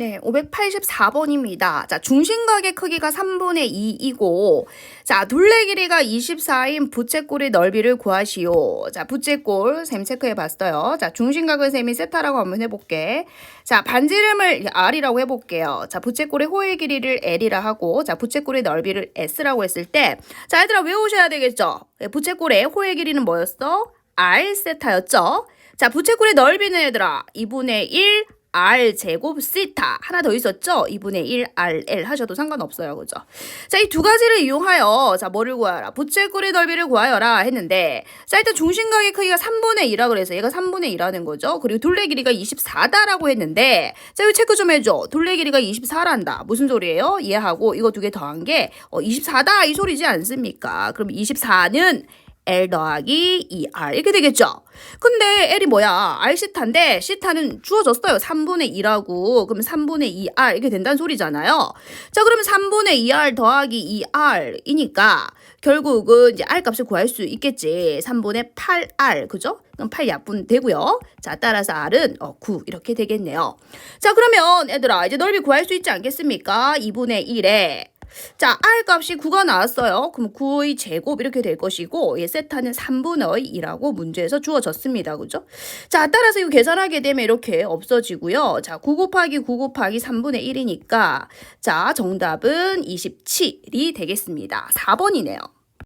네, 584번입니다. 자, 중심각의 크기가 3분의 2이고, 자, 둘레 길이가 24인 부채꼴의 넓이를 구하시오. 자, 부채꼴, 쌤 체크해 봤어요. 자, 중심각을 쌤이 세타라고 한번 해볼게. 자, 반지름을 R이라고 해볼게요. 자, 부채꼴의 호의 길이를 L이라 하고, 자, 부채꼴의 넓이를 S라고 했을 때, 자, 얘들아 외우셔야 되겠죠? 예, 부채꼴의 호의 길이는 뭐였어? R 세타였죠? 자, 부채꼴의 넓이는 얘들아, 2분의 1 R 제곱 시타 하나 더 있었죠? 2분의 1 RL 하셔도 상관없어요. 그죠? 자, 이 두 가지를 이용하여 자, 뭐를 구하라? 부채꼴의 넓이를 구하여라 했는데 자, 일단 중심각의 크기가 3분의 2라 그래서 얘가 3분의 2라는 거죠. 그리고 둘레 길이가 24다라고 했는데 자, 이거 체크 좀 해줘. 둘레 길이가 24란다. 무슨 소리예요? 이해하고 이거 두 개 더한 게 어, 24다 이 소리지 않습니까? 그럼 24는 L 더하기 2R 이렇게 되겠죠? 근데 L이 뭐야? R 시타인데 시타는 주어졌어요. 3분의 2라고. 그럼 3분의 2R 이렇게 된다는 소리잖아요. 자, 그러면 3분의 2R 더하기 2R이니까 결국은 이제 R 값을 구할 수 있겠지. 3분의 8R. 그죠? 그럼 8 약분 되고요. 자, 따라서 R은 어, 9 이렇게 되겠네요. 자, 그러면 얘들아 이제 넓이 구할 수 있지 않겠습니까? 2분의 1에 자, R 값이 9가 나왔어요. 그럼 9의 제곱 이렇게 될 것이고, 예, 세타는 3분의 2라고 문제에서 주어졌습니다. 그죠? 자, 따라서 이거 계산하게 되면 이렇게 없어지고요. 자, 9 곱하기 9 곱하기 3분의 1이니까, 자, 정답은 27이 되겠습니다. 4번이네요.